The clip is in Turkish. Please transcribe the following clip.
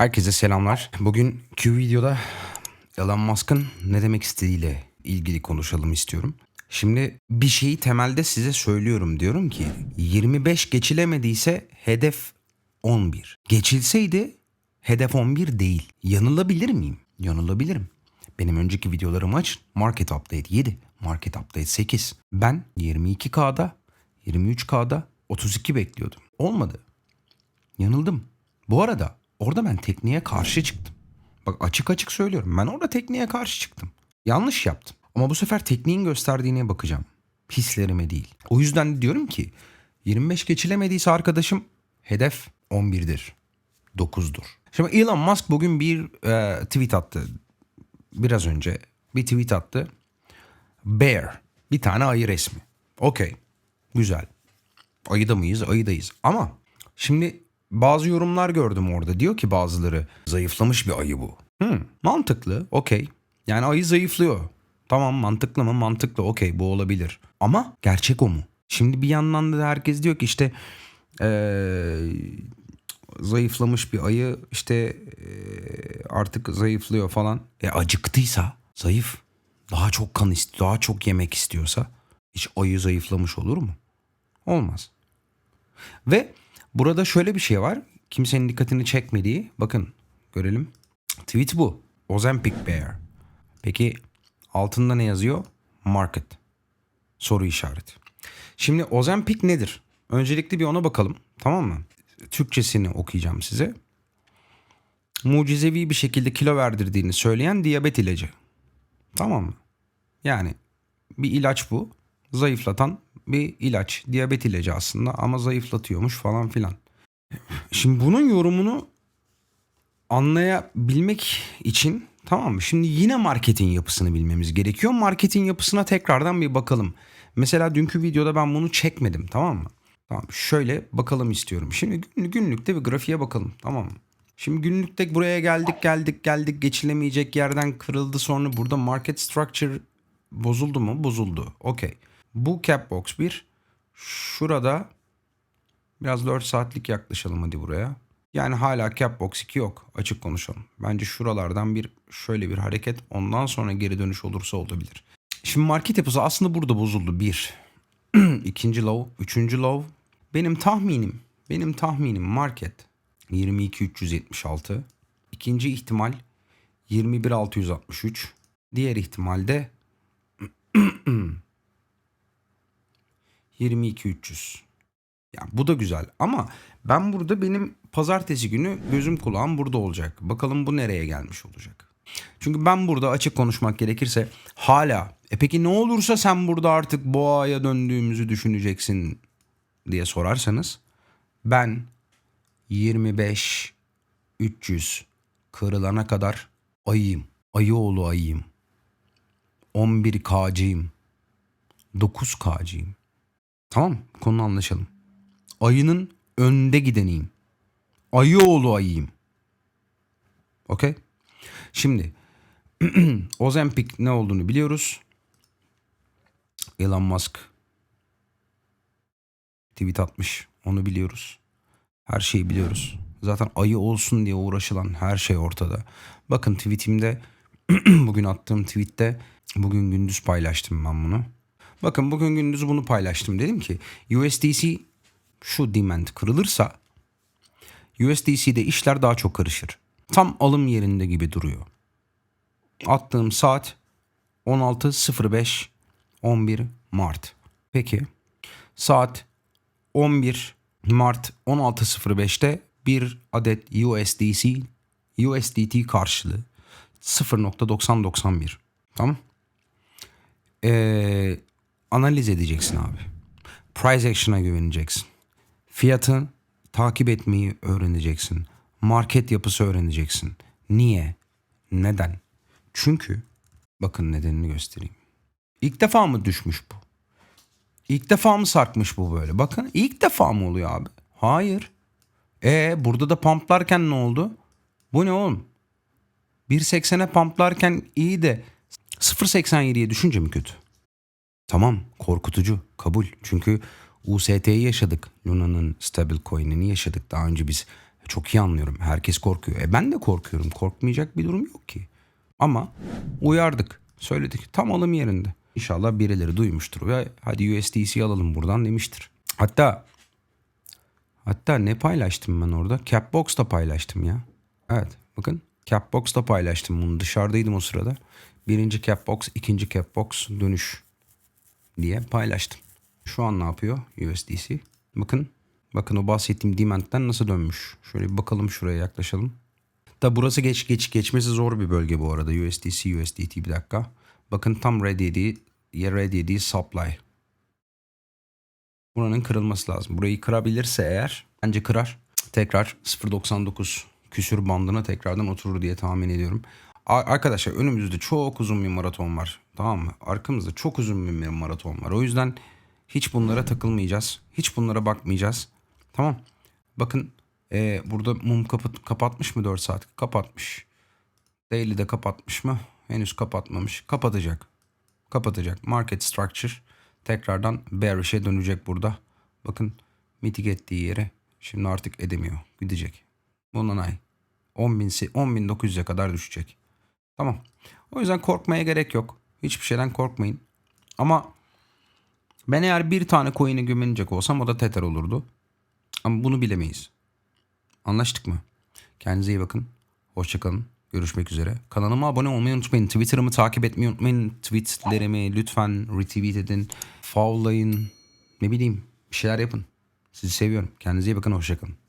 Herkese selamlar. Bugün Q videoda Elon Musk'ın ne demek istediğiyle ilgili konuşalım istiyorum. Şimdi bir şeyi temelde size söylüyorum diyorum ki 25 geçilemediyse hedef 11. Geçilseydi hedef 11 değil. Yanılabilir miyim? Yanılabilirim. Benim önceki videolarımı açın. Market Update 7, Market Update 8. Ben 22K'da, 23K'da 32 bekliyordum. Olmadı. Yanıldım. Bu arada orada ben tekniğe karşı çıktım. Bak açık açık söylüyorum. Ben orada tekniğe karşı çıktım. Yanlış yaptım. Ama bu sefer tekniğin gösterdiğine bakacağım. Hislerime değil. O yüzden de diyorum ki 25 geçilemediyse arkadaşım hedef 11'dir. 9'dur. Şimdi Elon Musk bugün bir e, tweet attı. Biraz önce bir tweet attı. Bear. Bir tane ayı resmi. Okey. Güzel. Ayıda mıyız? Ayıdayız. Ama şimdi bazı yorumlar gördüm orada. Diyor ki bazıları zayıflamış bir ayı bu. Hmm, mantıklı. Okey. Yani ayı zayıflıyor. Tamam mantıklı mı? Mantıklı. Okey bu olabilir. Ama gerçek o mu? Şimdi bir yandan da herkes diyor ki işte eee, zayıflamış bir ayı işte eee, artık zayıflıyor falan. E acıktıysa zayıf. Daha çok kan istiyor, daha çok yemek istiyorsa hiç ayı zayıflamış olur mu? Olmaz. Ve burada şöyle bir şey var. Kimsenin dikkatini çekmediği. Bakın görelim. Tweet bu. Ozempic Bear. Peki altında ne yazıyor? Market. Soru işareti. Şimdi Ozempic nedir? Öncelikle bir ona bakalım. Tamam mı? Türkçesini okuyacağım size. Mucizevi bir şekilde kilo verdirdiğini söyleyen diyabet ilacı. Tamam mı? Yani bir ilaç bu. Zayıflatan bir ilaç. Diyabet ilacı aslında ama zayıflatıyormuş falan filan. Şimdi bunun yorumunu anlayabilmek için tamam mı? Şimdi yine marketin yapısını bilmemiz gerekiyor. Marketin yapısına tekrardan bir bakalım. Mesela dünkü videoda ben bunu çekmedim tamam mı? Tamam şöyle bakalım istiyorum. Şimdi gün- günlükte bir grafiğe bakalım tamam mı? Şimdi günlükte buraya geldik geldik geldik geçilemeyecek yerden kırıldı sonra burada market structure bozuldu mu? Bozuldu. Okey. Bu cap box 1. Şurada biraz 4 saatlik yaklaşalım hadi buraya. Yani hala cap box 2 yok. Açık konuşalım. Bence şuralardan bir şöyle bir hareket ondan sonra geri dönüş olursa olabilir. Şimdi market yapısı aslında burada bozuldu. Bir. İkinci low. Üçüncü low. Benim tahminim. Benim tahminim market 22.376. İkinci ihtimal 21.663. Diğer ihtimalde 22.300. Ya bu da güzel ama ben burada benim pazartesi günü gözüm kulağım burada olacak. Bakalım bu nereye gelmiş olacak. Çünkü ben burada açık konuşmak gerekirse hala e peki ne olursa sen burada artık boğaya döndüğümüzü düşüneceksin diye sorarsanız ben 25 300 kırılana kadar ayıyım. Ayı oğlu ayıyım. 11 K'cıyım. 9 K'cıyım. Tamam konu anlaşalım. Ayının önde gideniyim. Ayı oğlu ayıyım. Okey? Şimdi Ozempic ne olduğunu biliyoruz. Elon Musk tweet atmış. Onu biliyoruz. Her şeyi biliyoruz. Zaten ayı olsun diye uğraşılan her şey ortada. Bakın tweetimde bugün attığım tweette bugün gündüz paylaştım ben bunu. Bakın bugün gündüz bunu paylaştım. Dedim ki USDC şu demand kırılırsa USDC'de işler daha çok karışır. Tam alım yerinde gibi duruyor. Attığım saat 16.05 11 Mart. Peki saat 11 Mart 16.05'te bir adet USDC USDT karşılığı 0.9091. Tamam. Ee, analiz edeceksin abi. Price action'a güveneceksin. Fiyatı takip etmeyi öğreneceksin. Market yapısı öğreneceksin. Niye? Neden? Çünkü bakın nedenini göstereyim. İlk defa mı düşmüş bu? İlk defa mı sarkmış bu böyle? Bakın ilk defa mı oluyor abi? Hayır. E burada da pamplarken ne oldu? Bu ne oğlum? 1.80'e pamplarken iyi de 0.87'ye düşünce mi kötü? Tamam korkutucu kabul. Çünkü UST'yi yaşadık. Luna'nın stabil coin'ini yaşadık. Daha önce biz Çok iyi anlıyorum. Herkes korkuyor. E ben de korkuyorum. Korkmayacak bir durum yok ki. Ama uyardık. Söyledik. Tam alım yerinde. İnşallah birileri duymuştur ve hadi USDC alalım buradan demiştir. Hatta hatta ne paylaştım ben orada? Capbox'ta paylaştım ya. Evet bakın Capbox'ta paylaştım bunu. Dışarıdaydım o sırada. Birinci Capbox, ikinci Capbox dönüş diye paylaştım. Şu an ne yapıyor USDC? Bakın. Bakın o bahsettiğim demand'den nasıl dönmüş. Şöyle bir bakalım şuraya yaklaşalım. Da burası geç geç geçmesi zor bir bölge bu arada. USDC, USDT bir dakika. Bakın tam ready dediği, yer ready dediği supply. Buranın kırılması lazım. Burayı kırabilirse eğer bence kırar. Tekrar 0.99 küsür bandına tekrardan oturur diye tahmin ediyorum. Arkadaşlar önümüzde çok uzun bir maraton var. Tamam mı? Arkamızda çok uzun bir maraton var. O yüzden hiç bunlara takılmayacağız. Hiç bunlara bakmayacağız. Tamam. Bakın ee, burada mum kapat kapatmış mı 4 saat? Kapatmış. Daily de kapatmış mı? Henüz kapatmamış. Kapatacak. Kapatacak. Market structure tekrardan bearish'e dönecek burada. Bakın mitigate ettiği yere şimdi artık edemiyor. Gidecek. Bundan ay. 10.000 10.900'e kadar düşecek. Tamam. O yüzden korkmaya gerek yok. Hiçbir şeyden korkmayın. Ama ben eğer bir tane coin'e güvenecek olsam o da Tether olurdu. Ama bunu bilemeyiz. Anlaştık mı? Kendinize iyi bakın. Hoşçakalın. Görüşmek üzere. Kanalıma abone olmayı unutmayın. Twitter'ımı takip etmeyi unutmayın. Tweetlerimi lütfen retweet edin. Followlayın. Ne bileyim bir şeyler yapın. Sizi seviyorum. Kendinize iyi bakın. Hoşçakalın.